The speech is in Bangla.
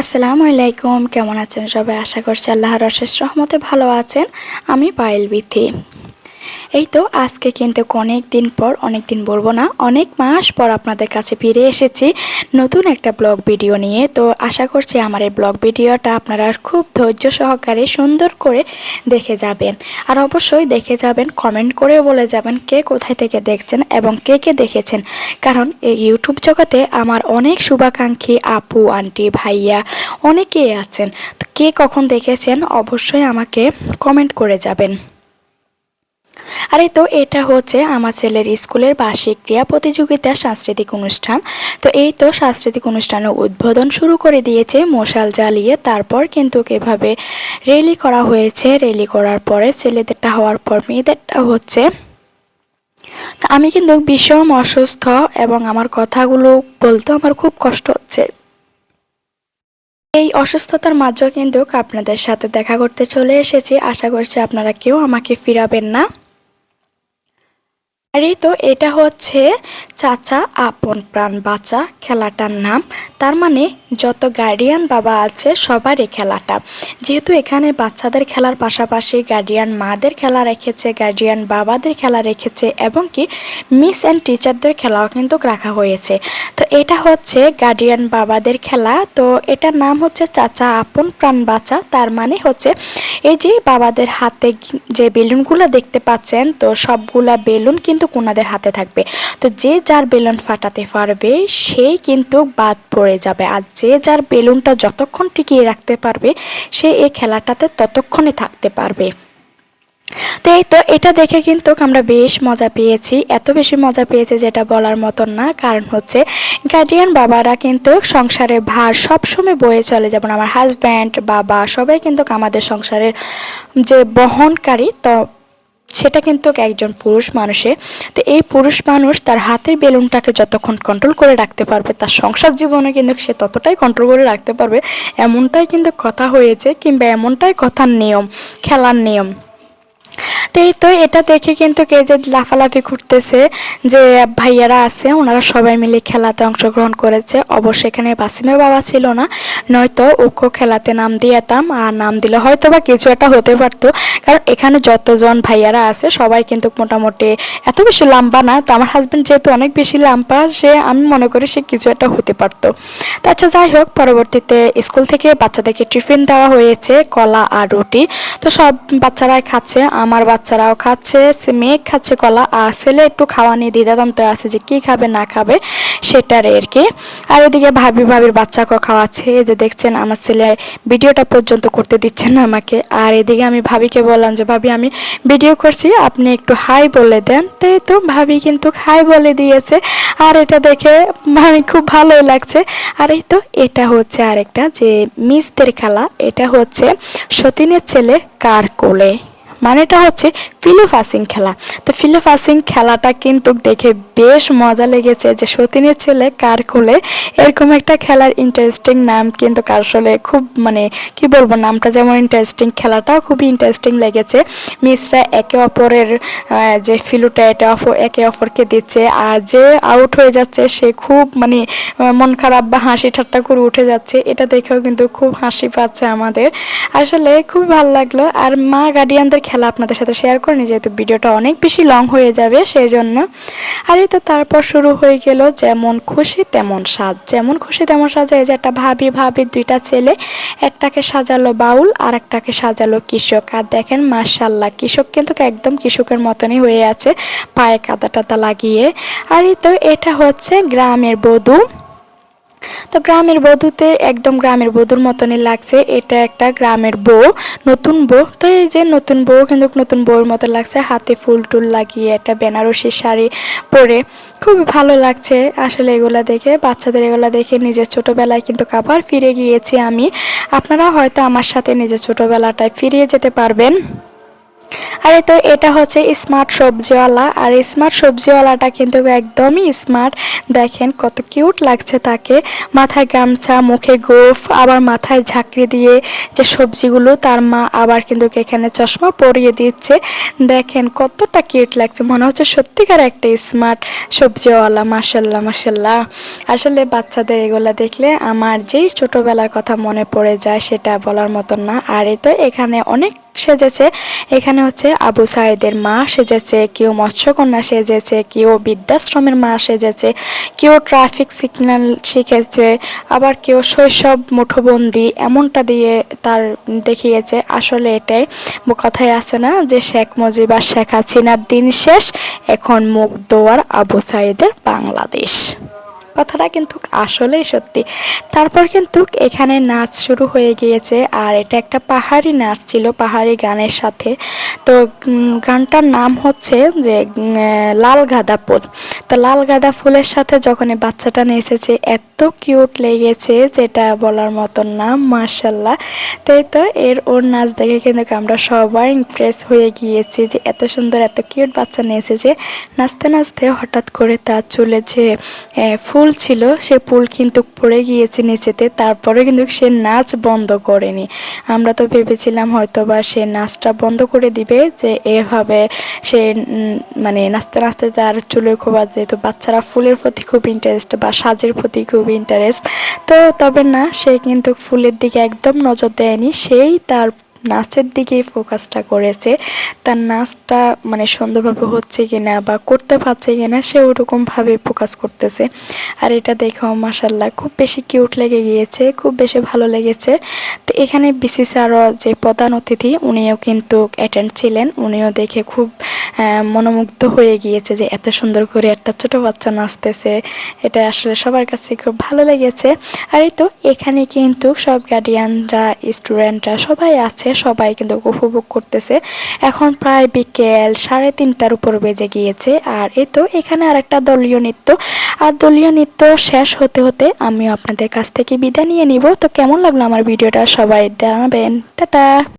আসসালামু আলাইকুম, কেমন আছেন সবাই? আশা করছি আল্লাহর অশেষ রহমতে ভালো আছেন। আমি পায়েল বিথি। এই তো, আজকে কিন্তু অনেক দিন পর অনেক দিন বলব না, অনেক মাস পর আপনাদের কাছে ফিরে এসেছি নতুন একটা ব্লগ ভিডিও নিয়ে। তো আশা করছি আমার এই ব্লগ ভিডিওটা আপনারা খুব ধৈর্য সহকারে সুন্দর করে দেখে যাবেন। আর অবশ্যই দেখে যাবেন কমেন্ট করে বলে যাবেন কে কোথায় থেকে দেখছেন এবং কে কে দেখেছেন। কারণ এই ইউটিউব জগতে আমার অনেক শুভাকাঙ্ক্ষী আপু, আন্টি, ভাইয়া অনেকেই আছেন। কে কখন দেখেছেন অবশ্যই আমাকে কমেন্ট করে যাবেন। আর তো এটা হচ্ছে আমার ছেলের স্কুলের বার্ষিক ক্রীড়া প্রতিযোগিতার সাংস্কৃতিক অনুষ্ঠান। তো এই তো সাংস্কৃতিক অনুষ্ঠানের উদ্বোধন শুরু করে দিয়েছে মশাল জ্বালিয়ে। তারপর কিন্তু এভাবে রেলি করা হয়েছে। রেলি করার পরে ছেলেদেরটা হওয়ার পর মেয়েদেরটা হচ্ছে তা আমি কিন্তু ভীষণ অসুস্থ এবং আমার কথাগুলো বলতে আমার খুব কষ্ট হচ্ছে। এই অসুস্থতার মাঝেও কিন্তু আপনাদের সাথে দেখা করতে চলে এসেছি। আশা করছি আপনারা কেউ আমাকে ফিরাবেন না। আর তো এটা হচ্ছে চাচা আপন প্রাণ বাঁচা খেলাটার নাম। তার মানে যত গার্ডিয়ান বাবা আছে সবার এই খেলাটা। যেহেতু এখানে বাচ্চাদের খেলার পাশাপাশি গার্ডিয়ান মাদের খেলা রেখেছে গার্ডিয়ান বাবাদের খেলা রেখেছে এবং কি মিস অ্যান্ড টিচারদের খেলাও কিন্তু রাখা হয়েছে। তো এটা হচ্ছে গার্ডিয়ান বাবাদের খেলা। তো এটার নাম হচ্ছে চাচা আপন প্রাণ বাঁচা। তার মানে হচ্ছে এই যে বাবাদের হাতে যে বেলুনগুলো দেখতে পাচ্ছেন, তো সবগুলা বেলুন কিন্তু কোনাদের হাতে থাকবে। তো যে যার বেলুন ফাটাতে পারবে, সে কিন্তু বাদ পড়ে যাবে। আর যে যার বেলুনটা যতক্ষণ টিকিয়ে রাখতে পারবে, সে এই খেলাটাতে ততক্ষণে থাকতে পারবে। তো এই তো, এটা দেখে কিন্তু আমরা বেশ মজা পেয়েছি। এত বেশি মজা পেয়েছি যেটা বলার মতন না। কারণ হচ্ছে, গার্ডিয়ান বাবারা কিন্তু সংসারের ভার সবসময় বয়ে চলে। যেমন আমার হাজব্যান্ড বাবা, সবাই কিন্তু আমাদের সংসারের যে বহনকারী, তো সেটা কিন্তু একজন পুরুষ মানুষে তো এই পুরুষ মানুষ তার হাতের বেলুনটাকে যতক্ষণ কন্ট্রোল করে রাখতে পারবে, তার সংসার জীবনে কিন্তু সে ততটাই কন্ট্রোল করে রাখতে পারবে, এমনটাই কিন্তু কথা হয়েছে কিংবা এমনটাই কথার নিয়ম, খেলার নিয়ম। তো এই তো এটা দেখে কিন্তু কে যে লাফালাফি ঘুরতেছে যে ভাইয়ারা আছে, ওনারা সবাই মিলে খেলাতে অংশগ্রহণ করেছে। অবশ্য এখানে বাসিমের বাবা ছিল না, নয়তো ওকে খেলাতে নাম দিয়েতাম, আর নাম দিলে হয়তো বা কিছু একটা হতে পারতো। কারণ এখানে যতজন ভাইয়ারা আছে, সবাই কিন্তু মোটামুটি এত বেশি লাম্বা না। তো আমার হাজব্যান্ড যেহেতু অনেক বেশি লাম্বা, সে আমি মনে করি সে কিছু একটা হতে পারতো। তো আচ্ছা যাই হোক, পরবর্তীতে স্কুল থেকে বাচ্চাদেরকে টিফিন দেওয়া হয়েছে, কলা আর রুটি। তো সব বাচ্চারাই খাচ্ছে, আমার বাচ্চারাও খাচ্ছে, সে মেয়ে খাচ্ছে, কলা আর ছেলে একটু খাওয়া নিয়ে দ্বিধাদ্বন্দ্ব আছে যে কি খাবে, না খাবে, সেটার আর কি। আর এদিকে ভাবি, ভাবির বাচ্চাকেও খাওয়াচ্ছে যে দেখছেন আমার ছেলে ভিডিওটা পর্যন্ত করতে দিচ্ছেন না আমাকে। আর এদিকে আমি ভাবিকে বললাম যে, ভাবি, আমি ভিডিও করছি, আপনি একটু হাই বলে দেন। তো এই তো ভাবি কিন্তু হাই বলে দিয়েছে। আর এটা দেখে মানে খুব ভালোই লাগছে। আর এই তো এটা হচ্ছে আরেকটা যে মিসদের খেলা, এটা হচ্ছে সতীনের ছেলে কার কোলে? মানেটা হচ্ছে ফিলোফাসিং খেলা। তো ফিলোফাসিং খেলাটা কিন্তু দেখে বেশ মজা লেগেছে যে সতীনের ছেলে কার কোলে এরকম একটা খেলার ইন্টারেস্টিং নাম কিন্তু আসলে খুব মানে কি বলব, নামটা যেমন ইন্টারেস্টিং খেলাটাও খুবই ইন্টারেস্টিং লেগেছে। মিসরা একে অপরের যে ফিলুটা এটা অপর একে অপরকে দিচ্ছে আর যে আউট হয়ে যাচ্ছে সে খুব মানে মন খারাপ বা হাসি ঠাট্টা করে উঠে যাচ্ছে, এটা দেখেও কিন্তু খুব হাসি পাচ্ছে আমাদের। আসলে খুব ভালো লাগল। আর মা গার্ডিয়ানদের খেলা আপনাদের সাথে শেয়ার করিনি যেহেতু ভিডিওটা অনেক বেশি লং হয়ে যাবে সেই জন্য আর এই তো তারপর শুরু হয়ে গেল যেমন খুশি, তেমন সাজ। যেমন খুশি, তেমন সাজা, এই যে একটা ভাবি ভাবি দুইটা ছেলে, একটাকে সাজালো বাউল, আর একটাকে সাজালো কৃষক। আর দেখেন মার্শাল্লাহ কৃষক কিন্তু একদম কৃষকের মতনই হয়ে আছে, পায়ে কাদা টাদা লাগিয়ে। আর এই তো এটা হচ্ছে গ্রামের বধূ। তো গ্রামের বধূতে একদম গ্রামের বধূর মতনই লাগছে। এটা একটা গ্রামের বউ, নতুন বউ। তো এই যে নতুন বউ কিন্তু নতুন বউর মতো লাগছে, হাতে ফুল টুল লাগিয়ে একটা বেনারসি শাড়ি পরে। খুব ভালো লাগছে আসলে এগুলা দেখে, বাচ্চাদের এগুলা দেখে নিজের ছোটোবেলায় কিন্তু আবার ফিরে গিয়েছি আমি। আপনারা হয়তো আমার সাথে নিজের ছোটোবেলাটায় ফিরিয়ে যেতে পারবেন। আর তো এটা হচ্ছে স্মার্ট সবজিওয়ালা। আর স্মার্ট সবজিওয়ালাটা কিন্তু একদমই স্মার্ট দেখেন কত কিউট লাগছে তাকে। মাথায় গামছা, মুখে গোফ, আবার মাথায় ঝাঁকড়ি দিয়ে যে সবজিগুলো তার মা আবার কিন্তু এখানে চশমা পরিয়ে দিচ্ছে। দেখেন কতটা কিউট লাগছে। মনে হচ্ছে সত্যিকার একটা স্মার্ট সবজিওয়ালা। মাসাল্লাহ মাসাল্লাহ আসলে বাচ্চাদের এগুলা দেখলে আমার যেই ছোটবেলার কথা মনে পড়ে যায় সেটা বলার মতন না। আর এই তো এখানে অনেক সেজেছে। এখানে হচ্ছে আবু সাইদের মা সেজেছে, কেউ মৎস্যকন্যা সেজেছে, কেউ বৃদ্ধাশ্রমের মা সেজেছে, কেউ ট্রাফিক সিগন্যাল শিখেছে, আবার কেউ শৈশব মুঠোবন্দি এমনটা দিয়ে তার দেখিয়েছে। আসলে এটাই কথায় আছে না যে শেখ মুজিব আর শেখ হাসিনার দিন শেষ, এখন মুখ দোয়ার আবু সাইদের বাংলাদেশ। কথাটা কিন্তু আসলেই সত্যি। তারপর কিন্তু এখানে নাচ শুরু হয়ে গিয়েছে আর এটা একটা পাহাড়ি নাচ ছিল পাহাড়ি গানের সাথে। তো গানটার নাম হচ্ছে যে লাল গাঁদা ফুল। তো লাল গাঁদা ফুলের সাথে যখন এই বাচ্চাটা নেচেছে এত কিউট লেগেছে যেটা বলার মতন না মার্শাল্লাহ তাই তো এর ওর নাচ দেখে কিন্তু আমরা সবাই ইমপ্রেস হয়ে গিয়েছি যে এত সুন্দর এত কিউট বাচ্চা নেচেছে। নাচতে নাচতে হঠাৎ করে তার চুলে যে আহ, ফুল ছিল, সে পুল কিন্তু পড়ে গিয়েছে নিচেতে, তারপরে কিন্তু সে নাচ বন্ধ করেনি। আমরা তো ভেবেছিলাম হয়তো বা সে নাচটা বন্ধ করে দিবে, যে এভাবে সে মানে নাচতে নাচতে তার চুলের খুব যেহেতু বাচ্চারা ফুলের প্রতি খুব ইন্টারেস্ট বা সাজের প্রতি খুব ইন্টারেস্ট তো তবে না, সে কিন্তু ফুলের দিকে একদম নজর দেয়নি, সেই তার নাচের দিকেই ফোকাসটা করেছে, তার নাচটা মানে সুন্দরভাবে হচ্ছে কিনা বা করতে পারছে কিনা সে ওরকমভাবে ফোকাস করতেছে। আর এটা দেখেও মাসাল্লাহ খুব বেশি কিউট লেগে গিয়েছে, খুব বেশি ভালো লেগেছে। তো এখানে বিসিস আরও যে প্রধান অতিথি, উনিও কিন্তু অ্যাটেন্ড ছিলেন, উনিও দেখে খুব মনোমুগ্ধ হয়ে গিয়েছে যে এত সুন্দর করে একটা ছোট বাচ্চা নাচতেছে। এটা আসলে সবার কাছে খুব ভালো লেগেছে। আর এই তো এখানে কিন্তু সব গার্ডিয়ানরা স্টুডেন্টরা সবাই আছে। সবাই কিন্তু উপভোগ করতেছে। এখন প্রায় বিকেল সাড়ে তিনটার উপর বেজে গিয়েছে। আর এই তো এখানে আর একটা দলীয় নৃত্য। আর দলীয় নৃত্য শেষ হতে হতে আমিও আপনাদের কাছ থেকে বিদায় নিয়ে নিব। তো কেমন লাগল আমার ভিডিওটা সবাই জানাবেন। টাটা!